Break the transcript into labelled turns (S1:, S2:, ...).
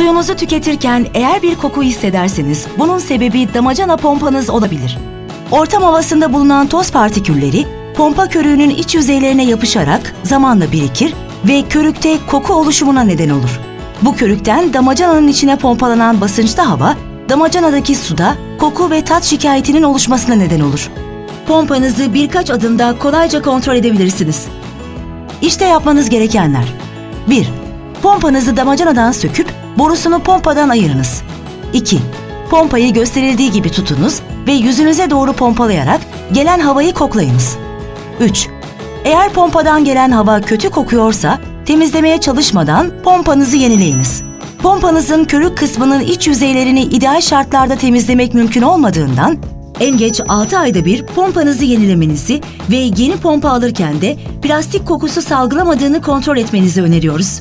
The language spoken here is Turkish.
S1: Suyunuzu tüketirken eğer bir koku hissederseniz bunun sebebi damacana pompanız olabilir. Ortam havasında bulunan toz partikülleri pompa körüğünün iç yüzeylerine yapışarak zamanla birikir ve körükte koku oluşumuna neden olur. Bu körükten damacananın içine pompalanan basınçlı hava damacanadaki suda koku ve tat şikayetinin oluşmasına neden olur. Pompanızı birkaç adımda kolayca kontrol edebilirsiniz. İşte yapmanız gerekenler. 1. Pompanızı damacanadan söküp borusunu pompadan ayırınız. 2. Pompayı gösterildiği gibi tutunuz ve yüzünüze doğru pompalayarak gelen havayı koklayınız. 3. Eğer pompadan gelen hava kötü kokuyorsa temizlemeye çalışmadan pompanızı yenileyiniz. Pompanızın körük kısmının iç yüzeylerini ideal şartlarda temizlemek mümkün olmadığından en geç 6 ayda bir pompanızı yenilemenizi ve yeni pompa alırken de plastik kokusu salgılamadığını kontrol etmenizi öneriyoruz.